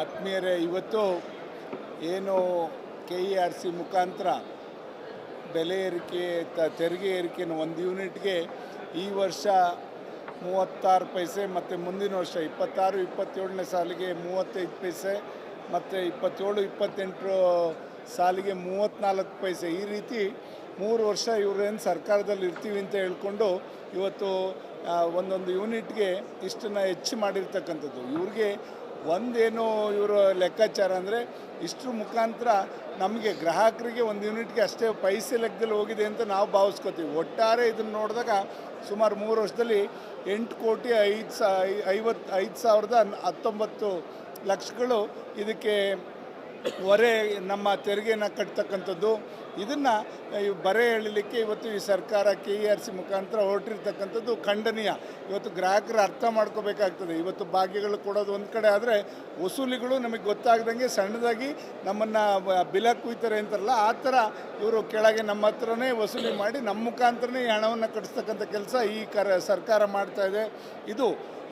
ಆತ್ಮೀಯರೇ, ಇವತ್ತು ಏನು ಕೆ ಇ ಆರ್ ಸಿ ಮುಖಾಂತರ ಬೆಲೆ ಏರಿಕೆ, ತ- ತೆರಿಗೆ ಏರಿಕೆಯನ್ನು ಒಂದು ಯೂನಿಟ್ಗೆ ಈ ವರ್ಷ ಮೂವತ್ತಾರು ಪೈಸೆ ಮತ್ತು ಮುಂದಿನ ವರ್ಷ ಇಪ್ಪತ್ತಾರು, ಇಪ್ಪತ್ತೇಳನೇ ಸಾಲಿಗೆ ಮೂವತ್ತೈದು ಪೈಸೆ ಮತ್ತು ಇಪ್ಪತ್ತೇಳು, ಇಪ್ಪತ್ತೆಂಟು ಸಾಲಿಗೆ ಮೂವತ್ತ್ನಾಲ್ಕು ಪೈಸೆ. ಈ ರೀತಿ ಮೂರು ವರ್ಷ ಇವರೇನು ಸರ್ಕಾರದಲ್ಲಿ ಇರ್ತೀವಿ ಅಂತ ಹೇಳ್ಕೊಂಡು ಇವತ್ತು ಒಂದೊಂದು ಯೂನಿಟ್ಗೆ ಇಷ್ಟನ್ನು ಹೆಚ್ಚು ಮಾಡಿರ್ತಕ್ಕಂಥದ್ದು. ಇವ್ರಿಗೆ ಒಂದೇನು ಇವರ ಲೆಕ್ಕಾಚಾರ ಅಂದರೆ ಇಷ್ಟರ ಮುಖಾಂತರ ನಮಗೆ ಗ್ರಾಹಕರಿಗೆ ಒಂದು ಯೂನಿಟ್ಗೆ ಅಷ್ಟೇ ಪೈಸೆ ಲೆಕ್ಕದಲ್ಲಿ ಹೋಗಿದೆ ಅಂತ ನಾವು ಭಾವಿಸ್ಕೋತೀವಿ. ಒಟ್ಟಾರೆ ಇದನ್ನು ನೋಡಿದಾಗ ಸುಮಾರು ಮೂರು ವರ್ಷದಲ್ಲಿ ಎಂಟು ಕೋಟಿ ಐದು ಸಾ ಐವತ್ತು ಐದು ಸಾವಿರದ ಹತ್ತೊಂಬತ್ತು ಲಕ್ಷಗಳು ಇದಕ್ಕೆ ಹೊರೆ ನಮ್ಮ ತೆರಿಗೆನ ಕಟ್ತಕ್ಕಂಥದ್ದು. ಇದನ್ನು ಬರೆ ಹೇಳಲಿಕ್ಕೆ ಇವತ್ತು ಈ ಸರ್ಕಾರ ಕೆ ಇ ಆರ್ ಸಿ ಮುಖಾಂತರ ಹೊರಟಿರ್ತಕ್ಕಂಥದ್ದು ಖಂಡನೀಯ. ಇವತ್ತು ಗ್ರಾಹಕರು ಅರ್ಥ ಮಾಡ್ಕೋಬೇಕಾಗ್ತದೆ. ಇವತ್ತು ಭಾಗ್ಯಗಳು ಕೊಡೋದು ಒಂದು ಕಡೆ ಆದರೆ ವಸೂಲಿಗಳು ನಮಗೆ ಗೊತ್ತಾಗ್ದಂಗೆ ಸಣ್ಣದಾಗಿ ನಮ್ಮನ್ನು ಬಿಲ ಕುಯ್ತಾರೆ ಅಂತಾರಲ್ಲ, ಆ ಥರ ಇವರು ಕೆಳಗೆ ನಮ್ಮ ಹತ್ರನೇ ವಸೂಲಿ ಮಾಡಿ ನಮ್ಮ ಮುಖಾಂತರನೇ ಈ ಹಣವನ್ನು ಕಟ್ಟಿಸ್ತಕ್ಕಂಥ ಕೆಲಸ ಈ ಕರ, ಸರ್ಕಾರ ಮಾಡ್ತಾ ಇದೆ. ಇದು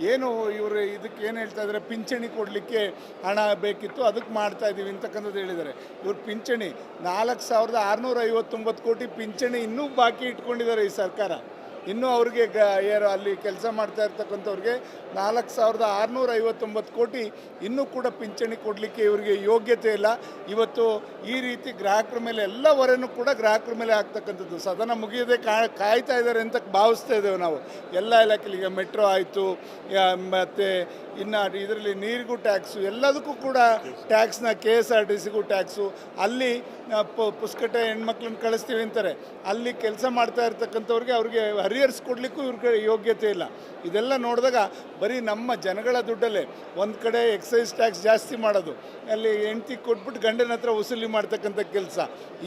ಏನು ಇವರು ಇದಕ್ಕೆ ಏನು ಹೇಳ್ತಾ ಇದ್ದಾರೆ ಪಿಂಚಣಿ ಕೊಡಲಿಕ್ಕೆ ಹಣ ಬೇಕಿತ್ತು ಅದಕ್ಕೆ ಮಾಡ್ತಾ ಇದ್ದೀವಿ ಅಂತಕ್ಕಂಥದ್ದು ಹೇಳಿದ್ದಾರೆ. ಇವರು ಪಿಂಚಣಿ ನಾಲ್ಕು ಸಾವಿರದ ಆರುನೂರ ಐವತ್ತೊಂಬತ್ತು ಕೋಟಿ ಪಿಂಚಣಿ ಇನ್ನೂ ಬಾಕಿ ಇಟ್ಕೊಂಡಿದ್ದಾರೆ ಈ ಸರ್ಕಾರ. ಇನ್ನೂ ಅವ್ರಿಗೆ ಗ, ಏನು ಅಲ್ಲಿ ಕೆಲಸ ಮಾಡ್ತಾ ಇರ್ತಕ್ಕಂಥವ್ರಿಗೆ ನಾಲ್ಕು ಸಾವಿರದ ಆರುನೂರ ಐವತ್ತೊಂಬತ್ತು ಕೋಟಿ ಇನ್ನೂ ಕೂಡ ಪಿಂಚಣಿ ಕೊಡಲಿಕ್ಕೆ ಇವರಿಗೆ ಯೋಗ್ಯತೆ ಇಲ್ಲ. ಇವತ್ತು ಈ ರೀತಿ ಗ್ರಾಹಕರ ಮೇಲೆ ಎಲ್ಲ ಹೊರೆನೂ ಕೂಡ ಗ್ರಾಹಕರ ಮೇಲೆ ಆಗ್ತಕ್ಕಂಥದ್ದು. ಸದನ ಮುಗಿಯದೆ ಕಾಯ್ತಾ ಇದ್ದಾರೆ ಅಂತ ಭಾವಿಸ್ತಾ ಇದ್ದೇವೆ ನಾವು. ಎಲ್ಲ ಇಲಾಖೆಲಿ ಮೆಟ್ರೋ ಆಯಿತು ಮತ್ತು ಇನ್ನು ಇದರಲ್ಲಿ ನೀರಿಗೂ ಟ್ಯಾಕ್ಸು, ಎಲ್ಲದಕ್ಕೂ ಕೂಡ ಟ್ಯಾಕ್ಸ್ನ, ಕೆ ಎಸ್ ಆರ್ ಟಿ ಸಿಗೂ ಟ್ಯಾಕ್ಸು. ಅಲ್ಲಿ ಪುಸ್ಕಟೆ ಹೆಣ್ಮಕ್ಳನ್ನ ಕಳಿಸ್ತೀವಿ ಅಂತಾರೆ. ಅಲ್ಲಿ ಕೆಲಸ ಮಾಡ್ತಾ ಇರ್ತಕ್ಕಂಥವ್ರಿಗೆ ಅವ್ರಿಗೆ ಹರಿಯರ್ಸ್ ಕೊಡಲಿಕ್ಕೂ ಇವ್ರಿಗೆ ಯೋಗ್ಯತೆ ಇಲ್ಲ. ಇದೆಲ್ಲ ನೋಡಿದಾಗ ಬರೀ ನಮ್ಮ ಜನಗಳ ದುಡ್ಡಲ್ಲೇ ಒಂದು ಕಡೆ ಎಕ್ಸೈಸ್ ಟ್ಯಾಕ್ಸ್ ಜಾಸ್ತಿ ಮಾಡೋದು, ಅಲ್ಲಿ ಹೆಂಡ್ತಿ ಕೊಟ್ಬಿಟ್ಟು ಗಂಡನ ಹತ್ರ ವಸೂಲಿ ಮಾಡ್ತಕ್ಕಂಥ ಕೆಲಸ.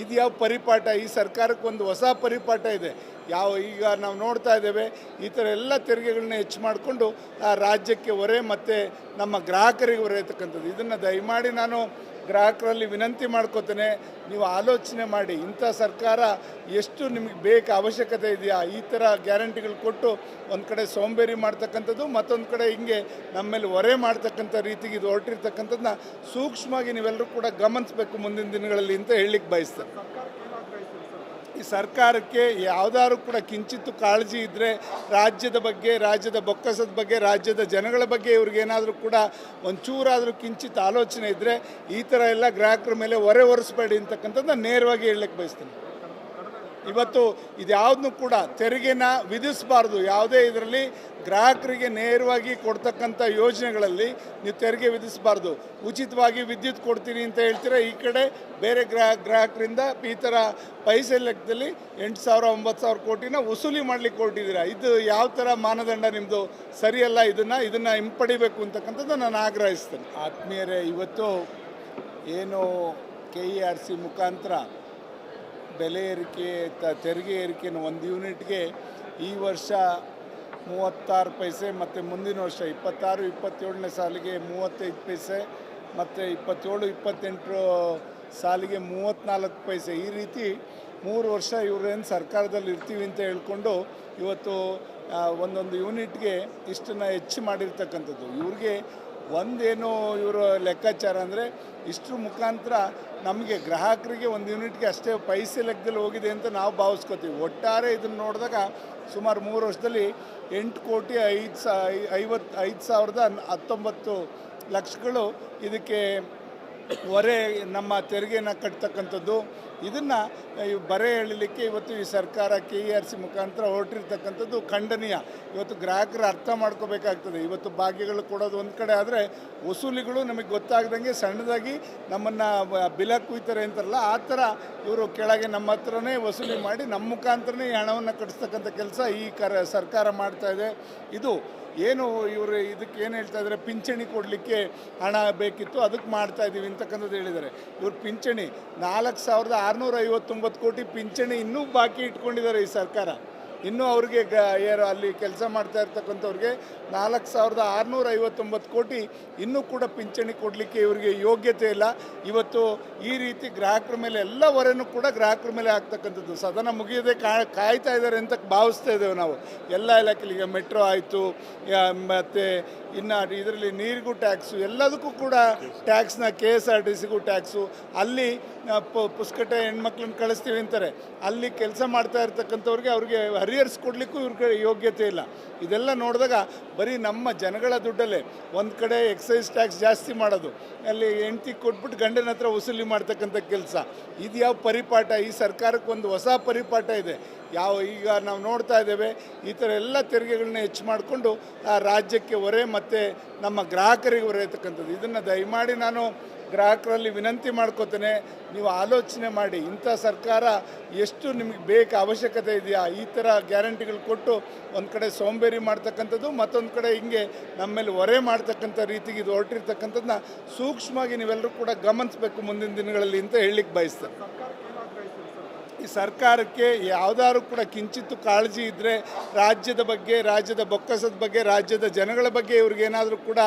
ಇದು ಯಾವ ಪರಿಪಾಠ? ಈ ಸರ್ಕಾರಕ್ಕೆ ಒಂದು ಹೊಸ ಪರಿಪಾಠ ಇದೆ. ಯಾವ ಈಗ ನಾವು ನೋಡ್ತಾ ಇದ್ದೇವೆ, ಈ ಥರ ಎಲ್ಲ ತೆರಿಗೆಗಳನ್ನ ಹೆಚ್ಚು ಮಾಡಿಕೊಂಡು ಆ ರಾಜ್ಯಕ್ಕೆ ಹೊರೆ ಮತ್ತು ನಮ್ಮ ಗ್ರಾಹಕರಿಗೆ ಹೊರೆ ಇರ್ತಕ್ಕಂಥದ್ದು ಇದನ್ನು ದಯಮಾಡಿ ನಾನು ಗ್ರಾಹಕರಲ್ಲಿ ವಿನಂತಿ ಮಾಡ್ಕೋತೇನೆ. ನೀವು ಆಲೋಚನೆ ಮಾಡಿ, ಇಂಥ ಸರ್ಕಾರ ಎಷ್ಟು ನಿಮಗೆ ಬೇಕು ಅವಶ್ಯಕತೆ ಇದೆಯಾ, ಈ ಥರ ಗ್ಯಾರಂಟಿಗಳು ಕೊಟ್ಟು ಒಂದು ಕಡೆ ಸೋಂಬೇರಿ ಮಾಡ್ತಕ್ಕಂಥದ್ದು, ಮತ್ತೊಂದು ಕಡೆ ಹಿಂಗೆ ನಮ್ಮ ಮೇಲೆ ಹೊರೆ ಮಾಡ್ತಕ್ಕಂಥ ರೀತಿಗೆ ಇದು ಹೊರಟಿರ್ತಕ್ಕಂಥದ್ದನ್ನ ಸೂಕ್ಷ್ಮವಾಗಿ ನೀವೆಲ್ಲರೂ ಕೂಡ ಗಮನಿಸಬೇಕು ಮುಂದಿನ ದಿನಗಳಲ್ಲಿ ಅಂತ ಹೇಳಲಿಕ್ಕೆ ಬಯಸ್ತೇನೆ. ಈ ಸರ್ಕಾರಕ್ಕೆ ಯಾವ್ದಾದ್ರು ಕೂಡ ಕಿಂಚಿತ್ತು ಕಾಳಜಿ ಇದ್ದರೆ ರಾಜ್ಯದ ಬಗ್ಗೆ, ರಾಜ್ಯದ ಬೊಕ್ಕಸದ ಬಗ್ಗೆ, ರಾಜ್ಯದ ಜನಗಳ ಬಗ್ಗೆ ಇವ್ರಿಗೇನಾದರೂ ಕೂಡ ಒಂಚೂರಾದರೂ ಕಿಂಚಿತ್ ಆಲೋಚನೆ ಇದ್ದರೆ ಈ ಥರ ಎಲ್ಲ ಗ್ರಾಹಕರ ಮೇಲೆ ಹೊರೆ ಹೊರಿಸ್ಬೇಡಿ ಅಂತಕ್ಕಂಥದ್ದು ನೇರವಾಗಿ ಹೇಳಲಿಕ್ಕೆ ಬಯಸ್ತೀನಿ. ಇವತ್ತು ಇದ್ಯಾವುದನ್ನು ಕೂಡ ತೆರಿಗೆನ ವಿಧಿಸಬಾರ್ದು. ಯಾವುದೇ ಇದರಲ್ಲಿ ಗ್ರಾಹಕರಿಗೆ ನೇರವಾಗಿ ಕೊಡ್ತಕ್ಕಂಥ ಯೋಜನೆಗಳಲ್ಲಿ ನೀವು ತೆರಿಗೆ ವಿಧಿಸಬಾರ್ದು. ಉಚಿತವಾಗಿ ವಿದ್ಯುತ್ ಕೊಡ್ತೀನಿ ಅಂತ ಹೇಳ್ತೀರಾ? ಈ ಕಡೆ ಬೇರೆ ಗ್ರಾಹ ಗ್ರಾಹಕರಿಂದ ಈ ಥರ ಪೈಸೆ ಲೆಕ್ಕದಲ್ಲಿ ಎಂಟು ಸಾವಿರ, ಒಂಬತ್ತು ಸಾವಿರ ಕೋಟಿನ ವಸೂಲಿ ಮಾಡಲಿಕ್ಕೆ ಹೊರಟಿದ್ದೀರಾ? ಇದು ಯಾವ ಥರ ಮಾನದಂಡ ನಿಮ್ಮದು ಸರಿಯಲ್ಲ ಇದನ್ನು ಇದನ್ನು ಹಿಂಪಡಿಬೇಕು ಅಂತಕ್ಕಂಥದ್ದು ನಾನು ಆಗ್ರಹಿಸ್ತೇನೆ. ಆತ್ಮೀಯರೇ, ಇವತ್ತು ಏನು ಕೆ ಇ ಆರ್ ಸಿ ಮುಖಾಂತರ ಬೆಲೆ ಏರಿಕೆ, ತ- ತೆರಿಗೆ ಏರಿಕೆಯನ್ನು ಒಂದು ಯೂನಿಟ್ಗೆ ಈ ವರ್ಷ ಮೂವತ್ತಾರು ಪೈಸೆ ಮತ್ತು ಮುಂದಿನ ವರ್ಷ ಇಪ್ಪತ್ತಾರು, ಇಪ್ಪತ್ತೇಳನೇ ಸಾಲಿಗೆ ಮೂವತ್ತೈದು ಪೈಸೆ ಮತ್ತು ಇಪ್ಪತ್ತೇಳು, ಇಪ್ಪತ್ತೆಂಟು ಸಾಲಿಗೆ ಮೂವತ್ತ್ನಾಲ್ಕು ಪೈಸೆ. ಈ ರೀತಿ ಮೂರು ವರ್ಷ ಇವರೇನು ಸರ್ಕಾರದಲ್ಲಿ ಇರ್ತೀವಿ ಅಂತ ಹೇಳ್ಕೊಂಡು ಇವತ್ತು ಒಂದೊಂದು ಯೂನಿಟ್ಗೆ ಇಷ್ಟನ್ನು ಹೆಚ್ಚು ಮಾಡಿರ್ತಕ್ಕಂಥದ್ದು. ಇವ್ರಿಗೆ ಒಂದೇನು ಇವರು ಲೆಕ್ಕಾಚಾರ ಅಂದರೆ ಇಷ್ಟು ಮುಖಾಂತರ ನಮಗೆ ಗ್ರಾಹಕರಿಗೆ ಒಂದು ಯೂನಿಟ್ಗೆ ಅಷ್ಟೇ ಪೈಸೆ ಲೆಕ್ಕದಲ್ಲಿ ಹೋಗಿದೆ ಅಂತ ನಾವು ಭಾವಿಸ್ಕೋತೀವಿ. ಒಟ್ಟಾರೆ ಇದನ್ನು ನೋಡಿದಾಗ ಸುಮಾರು ಮೂರು ವರ್ಷದಲ್ಲಿ ಎಂಟು ಕೋಟಿ ಐದು ಸಾ ಐವತ್ತು ಐದು ಸಾವಿರದ ಹತ್ತೊಂಬತ್ತು ಲಕ್ಷಗಳು ಇದಕ್ಕೆ ಹೊರೆ ನಮ್ಮ ತೆರಿಗೆನ ಕಟ್ತಕ್ಕಂಥದ್ದು. ಇದನ್ನು ಬರೆ ಹೇಳಲಿಕ್ಕೆ ಇವತ್ತು ಈ ಸರ್ಕಾರ ಕೆ ಇ ಆರ್ ಸಿ ಮುಖಾಂತರ ಹೊರಟಿರ್ತಕ್ಕಂಥದ್ದು ಖಂಡನೀಯ. ಇವತ್ತು ಗ್ರಾಹಕರು ಅರ್ಥ ಮಾಡ್ಕೋಬೇಕಾಗ್ತದೆ. ಇವತ್ತು ಭಾಗ್ಯಗಳು ಕೊಡೋದು ಒಂದು ಕಡೆ ಆದರೆ ವಸೂಲಿಗಳು ನಮಗೆ ಗೊತ್ತಾಗ್ದಂಗೆ ಸಣ್ಣದಾಗಿ ನಮ್ಮನ್ನು ಬಿಲ ಕುಯ್ತಾರೆ ಅಂತಾರಲ್ಲ, ಆ ಥರ ಇವರು ಕೆಳಗೆ ನಮ್ಮ ಹತ್ರನೇ ವಸೂಲಿ ಮಾಡಿ ನಮ್ಮ ಮುಖಾಂತರನೇ ಈ ಹಣವನ್ನು ಕಟ್ಟಿಸ್ತಕ್ಕಂಥ ಕೆಲಸ ಈ ಕರ, ಸರ್ಕಾರ ಮಾಡ್ತಾ ಇದೆ. ಇದು ಏನು ಇವರು ಇದಕ್ಕೆ ಏನು ಹೇಳ್ತಾ ಇದ್ದಾರೆ ಪಿಂಚಣಿ ಕೊಡಲಿಕ್ಕೆ ಹಣ ಬೇಕಿತ್ತು ಅದಕ್ಕೆ ಮಾಡ್ತಾ ಇದ್ದೀವಿ ಅಂತಕ್ಕಂಥದ್ದು ಹೇಳಿದ್ದಾರೆ. ಇವರು ಪಿಂಚಣಿ ನಾಲ್ಕು ಸಾವಿರದ ಆರುನೂರ ಐವತ್ತೊಂಬತ್ತು ಕೋಟಿ ಪಿಂಚಣಿ ಇನ್ನೂ ಬಾಕಿ ಇಟ್ಕೊಂಡಿದ್ದಾರೆ ಈ ಸರ್ಕಾರ. ಇನ್ನೂ ಅವ್ರಿಗೆ ಗ ಅಲ್ಲಿ ಕೆಲಸ ಮಾಡ್ತಾ ಇರ್ತಕ್ಕಂಥವ್ರಿಗೆ ನಾಲ್ಕು ಸಾವಿರದ ಆರುನೂರ ಐವತ್ತೊಂಬತ್ತು ಕೋಟಿ ಇನ್ನೂ ಕೂಡ ಪಿಂಚಣಿ ಕೊಡಲಿಕ್ಕೆ ಇವರಿಗೆ ಯೋಗ್ಯತೆ ಇಲ್ಲ. ಇವತ್ತು ಈ ರೀತಿ ಗ್ರಾಹಕರ ಮೇಲೆ ಎಲ್ಲ ಹೊರೆನೂ ಕೂಡ ಗ್ರಾಹಕರ ಮೇಲೆ ಆಗ್ತಕ್ಕಂಥದ್ದು. ಸದನ ಮುಗಿಯದೆ ಕಾಯ್ತಾ ಇದ್ದಾರೆ ಅಂತ ಭಾವಿಸ್ತಾ ಇದ್ದೇವೆ ನಾವು. ಎಲ್ಲ ಇಲಾಖೆಲಿ ಮೆಟ್ರೋ ಆಯಿತು ಮತ್ತು ಇನ್ನು ಇದರಲ್ಲಿ ನೀರಿಗೂ ಟ್ಯಾಕ್ಸು, ಎಲ್ಲದಕ್ಕೂ ಕೂಡ ಟ್ಯಾಕ್ಸ್ನ, ಕೆ ಎಸ್ ಆರ್ ಟಿ ಸಿಗೂ ಟ್ಯಾಕ್ಸು. ಅಲ್ಲಿ ಪುಸ್ಕಟೆ ಹೆಣ್ಮಕ್ಳನ್ನ ಕಳಿಸ್ತೀವಿ ಅಂತಾರೆ. ಅಲ್ಲಿ ಕೆಲಸ ಮಾಡ್ತಾ ಇರ್ತಕ್ಕಂಥವ್ರಿಗೆ ಅವ್ರಿಗೆ ಹರಿಯರ್ಸ್ ಕೊಡಲಿಕ್ಕೂ ಇವ್ರಿಗೆ ಯೋಗ್ಯತೆ ಇಲ್ಲ. ಇದೆಲ್ಲ ನೋಡಿದಾಗ ಬರೀ ನಮ್ಮ ಜನಗಳ ದುಡ್ಡಲ್ಲೇ ಒಂದು ಕಡೆ ಎಕ್ಸೈಸ್ ಟ್ಯಾಕ್ಸ್ ಜಾಸ್ತಿ ಮಾಡೋದು. ಅಲ್ಲಿ ಹೆಂಡ್ತಿ ಕೊಟ್ಬಿಟ್ಟು ಗಂಡನ ಹತ್ರ ವಸೂಲಿ ಮಾಡ್ತಕ್ಕಂಥ ಕೆಲಸ. ಇದು ಯಾವ ಪರಿಪಾಠ? ಈ ಸರ್ಕಾರಕ್ಕೆ ಒಂದು ಹೊಸ ಪರಿಪಾಠ ಇದೆ. ಯಾವ ಈಗ ನಾವು ನೋಡ್ತಾ ಇದ್ದೇವೆ, ಈ ಥರ ಎಲ್ಲ ತೆರಿಗೆಗಳನ್ನ ಹೆಚ್ಚು ಮಾಡಿಕೊಂಡು ಆ ರಾಜ್ಯಕ್ಕೆ ಹೊರೆ ಮತ್ತು ನಮ್ಮ ಗ್ರಾಹಕರಿಗೆ ಹೊರೆ ಇರ್ತಕ್ಕಂಥದ್ದು ಇದನ್ನು ದಯಮಾಡಿ ನಾನು ಗ್ರಾಹಕರಲ್ಲಿ ವಿನಂತಿ ಮಾಡ್ಕೋತೇನೆ. ನೀವು ಆಲೋಚನೆ ಮಾಡಿ, ಇಂಥ ಸರ್ಕಾರ ಎಷ್ಟು ನಿಮಗೆ ಬೇಕು ಅವಶ್ಯಕತೆ ಇದೆಯಾ, ಈ ಥರ ಗ್ಯಾರಂಟಿಗಳು ಕೊಟ್ಟು ಒಂದು ಕಡೆ ಸೋಂಬೇರಿ ಮಾಡ್ತಕ್ಕಂಥದ್ದು, ಮತ್ತೊಂದು ಕಡೆ ಹಿಂಗೆ ನಮ್ಮ ಮೇಲೆ ಹೊರೆ ಮಾಡ್ತಕ್ಕಂಥ ರೀತಿಗೆ ಇದು ಹೊರಟಿರ್ತಕ್ಕಂಥದ್ದನ್ನ ಸೂಕ್ಷ್ಮವಾಗಿ ನೀವೆಲ್ಲರೂ ಕೂಡ ಗಮನಿಸಬೇಕು ಮುಂದಿನ ದಿನಗಳಲ್ಲಿ ಅಂತ ಹೇಳಲಿಕ್ಕೆ ಬಯಸ್ತೇನೆ. ಈ ಸರ್ಕಾರಕ್ಕೆ ಯಾವುದಾದ್ರೂ ಕೂಡ ಕಿಂಚಿತ್ತು ಕಾಳಜಿ ಇದ್ದರೆ ರಾಜ್ಯದ ಬಗ್ಗೆ, ರಾಜ್ಯದ ಬೊಕ್ಕಸದ ಬಗ್ಗೆ, ರಾಜ್ಯದ ಜನಗಳ ಬಗ್ಗೆ ಇವ್ರಿಗೇನಾದರೂ ಕೂಡ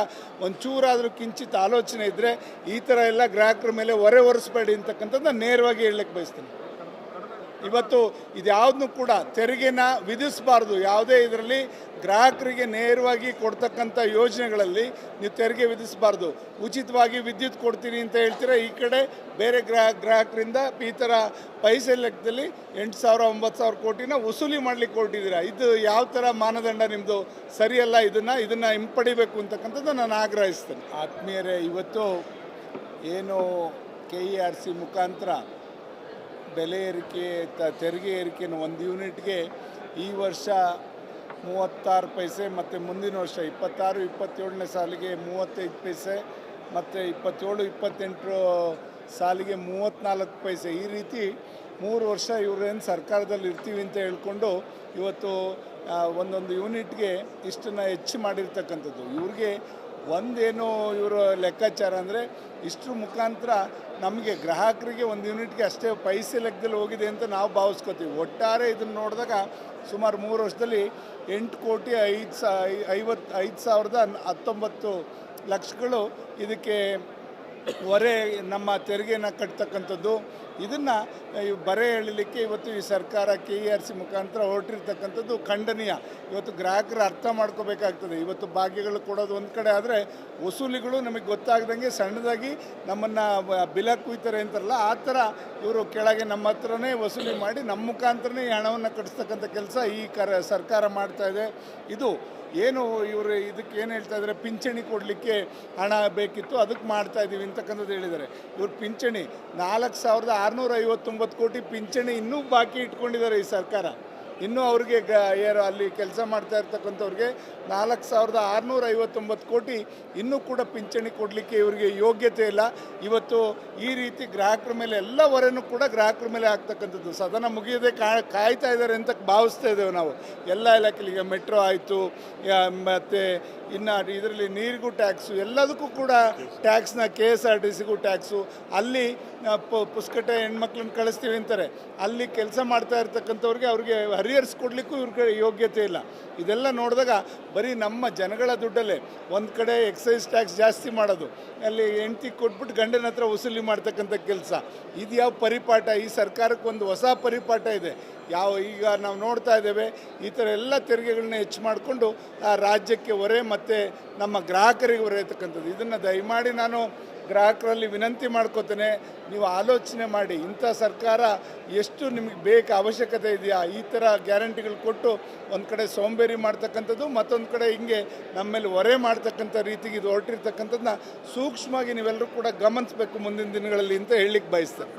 ಒಂಚೂರಾದರೂ ಕಿಂಚಿತ್ ಆಲೋಚನೆ ಇದ್ದರೆ ಈ ಥರ ಎಲ್ಲ ಗ್ರಾಹಕರ ಮೇಲೆ ಹೊರೆ ಹೊರಿಸ್ಬೇಡಿ ಅಂತಕ್ಕಂಥದ್ದನ್ನ ನೇರವಾಗಿ ಹೇಳಲಿಕ್ಕೆ ಬಯಸ್ತೀನಿ. ಇವತ್ತು ಇದ್ಯಾವುದನ್ನು ಕೂಡ ತೆರಿಗೆನ ವಿಧಿಸಬಾರ್ದು. ಯಾವುದೇ ಇದರಲ್ಲಿ ಗ್ರಾಹಕರಿಗೆ ನೇರವಾಗಿ ಕೊಡ್ತಕ್ಕಂಥ ಯೋಜನೆಗಳಲ್ಲಿ ನೀವು ತೆರಿಗೆ ವಿಧಿಸಬಾರ್ದು. ಉಚಿತವಾಗಿ ವಿದ್ಯುತ್ ಕೊಡ್ತೀನಿ ಅಂತ ಹೇಳ್ತೀರಾ? ಈ ಕಡೆ ಬೇರೆ ಗ್ರಾಹ, ಗ್ರಾಹಕರಿಂದ ಈ ಥರ ಪೈಸೆ ಲೆಕ್ಕದಲ್ಲಿ ಎಂಟು ಸಾವಿರ, ಒಂಬತ್ತು ಸಾವಿರ ಕೋಟಿನ ವಸೂಲಿ ಮಾಡಲಿಕ್ಕೆ ಹೊರಟಿದ್ದೀರಾ? ಇದು ಯಾವ ಥರ ಮಾನದಂಡ ನಿಮ್ಮದು ಸರಿಯಲ್ಲ ಇದನ್ನು ಇದನ್ನು ಹಿಂಪಡಿಬೇಕು ಅಂತಕ್ಕಂಥದ್ದು ನಾನು ಆಗ್ರಹಿಸ್ತೇನೆ. ಆತ್ಮೀಯರೇ, ಇವತ್ತು ಏನು ಕೆ ಇ ಆರ್ ಸಿ ಮುಖಾಂತರ ಬೆಲೆ ಏರಿಕೆ, ತ, ತೆರಿಗೆ ಏರಿಕೆಯನ್ನು ಒಂದು ಯೂನಿಟ್ಗೆ ಈ ವರ್ಷ ಮೂವತ್ತಾರು ಪೈಸೆ ಮತ್ತು ಮುಂದಿನ ವರ್ಷ ಇಪ್ಪತ್ತಾರು, ಇಪ್ಪತ್ತೇಳನೇ ಸಾಲಿಗೆ ಮೂವತ್ತೈದು ಪೈಸೆ ಮತ್ತು ಇಪ್ಪತ್ತೇಳು, ಇಪ್ಪತ್ತೆಂಟು ಸಾಲಿಗೆ ಮೂವತ್ತ್ನಾಲ್ಕು ಪೈಸೆ. ಈ ರೀತಿ ಮೂರು ವರ್ಷ ಇವರೇನು ಸರ್ಕಾರದಲ್ಲಿ ಇರ್ತೀವಿ ಅಂತ ಹೇಳ್ಕೊಂಡು ಇವತ್ತು ಒಂದೊಂದು ಯೂನಿಟ್ಗೆ ಇಷ್ಟನ್ನು ಹೆಚ್ಚು ಮಾಡಿರ್ತಕ್ಕಂಥದ್ದು. ಇವ್ರಿಗೆ ಒಂದೇನು ಇವರು ಲೆಕ್ಕಾಚಾರ ಅಂದರೆ ಇಷ್ಟರ ಮುಖಾಂತರ ನಮಗೆ ಗ್ರಾಹಕರಿಗೆ ಒಂದು ಯೂನಿಟ್ಗೆ ಅಷ್ಟೇ ಪೈಸೆ ಲೆಕ್ಕದಲ್ಲಿ ಹೋಗಿದೆ ಅಂತ ನಾವು ಭಾವಿಸ್ಕೋತೀವಿ. ಒಟ್ಟಾರೆ ಇದನ್ನು ನೋಡಿದಾಗ ಸುಮಾರು ಮೂರು ವರ್ಷದಲ್ಲಿ ಎಂಟು ಕೋಟಿ ಐದು ಸಾ ಐವತ್ತು ಐದು ಸಾವಿರದ ಹತ್ತೊಂಬತ್ತು ಲಕ್ಷಗಳು ಇದಕ್ಕೆ ಹೊರೆ ನಮ್ಮ ತೆರಿಗೆನ ಕಟ್ತಕ್ಕಂಥದ್ದು. ಇದನ್ನು ಬರೆ ಹೇಳಲಿಕ್ಕೆ ಇವತ್ತು ಈ ಸರ್ಕಾರ ಕೆ ಇ ಆರ್ ಸಿ ಮುಖಾಂತರ ಹೊರಟಿರ್ತಕ್ಕಂಥದ್ದು ಖಂಡನೀಯ. ಇವತ್ತು ಗ್ರಾಹಕರು ಅರ್ಥ ಮಾಡ್ಕೋಬೇಕಾಗ್ತದೆ. ಇವತ್ತು ಭಾಗ್ಯಗಳು ಕೊಡೋದು ಒಂದು ಕಡೆ ಆದರೆ ವಸೂಲಿಗಳು ನಮಗೆ ಗೊತ್ತಾಗ್ದಂಗೆ ಸಣ್ಣದಾಗಿ ನಮ್ಮನ್ನು ಬಿಲ ಕುಯ್ತಾರೆ ಅಂತಾರಲ್ಲ, ಆ ಥರ ಇವರು ಕೆಳಗೆ ನಮ್ಮ ಹತ್ರನೇ ವಸೂಲಿ ಮಾಡಿ ನಮ್ಮ ಮುಖಾಂತರನೇ ಈ ಹಣವನ್ನು ಕಟ್ಟಿಸ್ತಕ್ಕಂಥ ಕೆಲಸ ಈ ಕರ ಸರ್ಕಾರ ಮಾಡ್ತಾ ಇದೆ. ಇದು ಏನು ಇವರು ಇದಕ್ಕೆ ಏನು ಹೇಳ್ತಾ ಇದ್ದಾರೆ ಪಿಂಚಣಿ ಕೊಡಲಿಕ್ಕೆ ಹಣ ಬೇಕಿತ್ತು, ಅದಕ್ಕೆ ಮಾಡ್ತಾ ಇದ್ದೀವಿ ಅಂತಕ್ಕಂಥದ್ದು ಹೇಳಿದ್ದಾರೆ. ಇವರು ಪಿಂಚಣಿ ನಾಲ್ಕು ಸಾವಿರದ ಆರುನೂರ ಐವತ್ತೊಂಬತ್ತು ಕೋಟಿ ಪಿಂಚಣಿ ಇನ್ನೂ ಬಾಕಿ ಇಟ್ಕೊಂಡಿದ್ದಾರೆ ಈ ಸರ್ಕಾರ. ಇನ್ನೂ ಅವ್ರಿಗೆ ಗ, ಏನು, ಅಲ್ಲಿ ಕೆಲಸ ಮಾಡ್ತಾ ಇರ್ತಕ್ಕಂಥವ್ರಿಗೆ ನಾಲ್ಕು ಸಾವಿರದ ಆರುನೂರ ಐವತ್ತೊಂಬತ್ತು ಕೋಟಿ ಇನ್ನೂ ಕೂಡ ಪಿಂಚಣಿ ಕೊಡಲಿಕ್ಕೆ ಇವರಿಗೆ ಯೋಗ್ಯತೆ ಇಲ್ಲ. ಇವತ್ತು ಈ ರೀತಿ ಗ್ರಾಹಕರ ಮೇಲೆ ಎಲ್ಲ ಹೊರೆನೂ ಕೂಡ ಗ್ರಾಹಕರ ಮೇಲೆ ಆಗ್ತಕ್ಕಂಥದ್ದು. ಸದನ ಮುಗಿಯದೆ ಕಾಯ್ತಾ ಇದ್ದಾರೆ ಅಂತ ಭಾವಿಸ್ತಾ ಇದ್ದೇವೆ ನಾವು. ಎಲ್ಲ ಇಲಾಖೆಲಿ ಈಗ ಮೆಟ್ರೋ ಆಯಿತು ಮತ್ತು ಇನ್ನು ಇದರಲ್ಲಿ ನೀರಿಗೂ ಟ್ಯಾಕ್ಸು, ಎಲ್ಲದಕ್ಕೂ ಕೂಡ ಟ್ಯಾಕ್ಸ್ನ, ಕೆ ಎಸ್ ಆರ್ ಟಿ ಸಿಗೂ ಟ್ಯಾಕ್ಸು. ಅಲ್ಲಿ ಪುಸ್ಕಟೆ ಹೆಣ್ಮಕ್ಳನ್ನ ಕಳಿಸ್ತೀವಿ ಅಂತಾರೆ. ಅಲ್ಲಿ ಕೆಲಸ ಮಾಡ್ತಾ ಇರ್ತಕ್ಕಂಥವ್ರಿಗೆ ಅವ್ರಿಗೆ ಹರಿಯರ್ಸ್ ಇವ್ರ ಕಡೆ ಯೋಗ್ಯತೆ ಇಲ್ಲ. ಇದೆಲ್ಲ ನೋಡಿದಾಗ ಬರೀ ನಮ್ಮ ಜನಗಳ ದುಡ್ಡಲ್ಲೇ ಒಂದು ಕಡೆ ಎಕ್ಸೈಸ್ ಟ್ಯಾಕ್ಸ್ ಜಾಸ್ತಿ ಮಾಡೋದು, ಅಲ್ಲಿ ಹೆಂಡ್ತಿ ಕೊಟ್ಬಿಟ್ಟು ಗಂಡನ ಹತ್ರ ವಸೂಲಿ ಮಾಡ್ತಕ್ಕಂಥ ಕೆಲಸ. ಇದು ಯಾವ ಪರಿಪಾಠ? ಈ ಸರ್ಕಾರಕ್ಕೆ ಒಂದು ಹೊಸ ಪರಿಪಾಠ ಇದೆ. ಯಾವ ಈಗ ನಾವು ನೋಡ್ತಾ ಇದ್ದೇವೆ, ಈ ಥರ ಎಲ್ಲ ತೆರಿಗೆಗಳನ್ನ ಹೆಚ್ಚು ಮಾಡಿಕೊಂಡು ಆ ರಾಜ್ಯಕ್ಕೆ ಹೊರೆ ಮತ್ತು ನಮ್ಮ ಗ್ರಾಹಕರಿಗೆ ಹೊರೆ ಇರ್ತಕ್ಕಂಥದ್ದು ಇದನ್ನು ದಯಮಾಡಿ ನಾನು ಗ್ರಾಹಕರಲ್ಲಿ ವಿನಂತಿ ಮಾಡ್ಕೋತೇನೆ, ನೀವು ಆಲೋಚನೆ ಮಾಡಿ. ಇಂಥ ಸರ್ಕಾರ ಎಷ್ಟು ನಿಮಗೆ ಬೇಕು, ಅವಶ್ಯಕತೆ ಇದೆಯಾ? ಈ ಥರ ಗ್ಯಾರಂಟಿಗಳು ಕೊಟ್ಟು ಒಂದು ಕಡೆ ಸೋಂಬೇರಿ ಮಾಡ್ತಕ್ಕಂಥದ್ದು, ಮತ್ತೊಂದು ಕಡೆ ಹಿಂಗೆ ನಮ್ಮ ಮೇಲೆ ಹೊರೆ ಮಾಡ್ತಕ್ಕಂಥ ರೀತಿಗೆ ಇದು ಹೊರಟಿರ್ತಕ್ಕಂಥದ್ದನ್ನ ಸೂಕ್ಷ್ಮವಾಗಿ ನೀವೆಲ್ಲರೂ ಕೂಡ ಗಮನಿಸಬೇಕು ಮುಂದಿನ ದಿನಗಳಲ್ಲಿ ಅಂತ ಹೇಳಲಿಕ್ಕೆ ಬಯಸ್ತೇನೆ.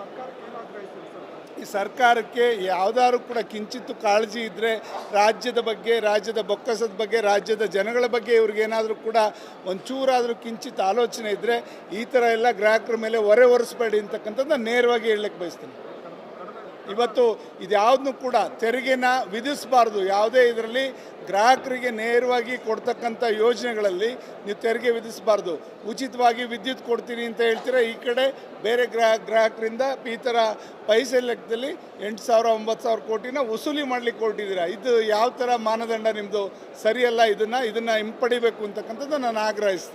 ಸರ್ಕಾರಕ್ಕೆ ಯಾವ್ದಾದ್ರು ಕೂಡ ಕಿಂಚಿತ್ತು ಕಾಳಜಿ ಇದ್ದರೆ ರಾಜ್ಯದ ಬಗ್ಗೆ, ರಾಜ್ಯದ ಬೊಕ್ಕಸದ ಬಗ್ಗೆ, ರಾಜ್ಯದ ಜನಗಳ ಬಗ್ಗೆ ಇವ್ರಿಗೇನಾದರೂ ಕೂಡ ಒಂಚೂರಾದರೂ ಕಿಂಚಿತ್ ಆಲೋಚನೆ ಇದ್ದರೆ ಈ ಥರ ಎಲ್ಲ ಗ್ರಾಹಕರ ಮೇಲೆ ಹೊರೆ ಹೊರಿಸ್ಬೇಡಿ ಅಂತಕ್ಕಂಥದ್ದು ನೇರವಾಗಿ ಹೇಳಲಿಕ್ಕೆ ಬಯಸ್ತೀನಿ. ಇವತ್ತು ಇದ್ಯಾವುದನ್ನು ಕೂಡ ತೆರಿಗೆನ ವಿಧಿಸಬಾರ್ದು. ಯಾವುದೇ ಇದರಲ್ಲಿ ಗ್ರಾಹಕರಿಗೆ ನೇರವಾಗಿ ಕೊಡ್ತಕ್ಕಂಥ ಯೋಜನೆಗಳಲ್ಲಿ ನೀವು ತೆರಿಗೆ ವಿಧಿಸಬಾರ್ದು. ಉಚಿತವಾಗಿ ವಿದ್ಯುತ್ ಕೊಡ್ತೀನಿ ಅಂತ ಹೇಳ್ತೀರ? ಈ ಕಡೆ ಬೇರೆ ಗ್ರಾಹ ಗ್ರಾಹಕರಿಂದ ಈ ಥರ ಪೈಸೆ ಲೆಕ್ಕದಲ್ಲಿ ಎಂಟು ಸಾವಿರ, ಒಂಬತ್ತು ಸಾವಿರ ಕೋಟಿನ ವಸೂಲಿ ಮಾಡ್ಲಿಕ್ಕೆ ಹೊರಟಿದ್ದೀರಾ? ಇದು ಯಾವ ಥರ ಮಾನದಂಡ ನಿಮ್ಮದು ಸರಿಯಲ್ಲ ಇದನ್ನು ಇದನ್ನು ಹಿಂಪಡಿಬೇಕು ಅಂತಕ್ಕಂಥದ್ದು ನಾನು ಆಗ್ರಹಿಸ್ತೇನೆ.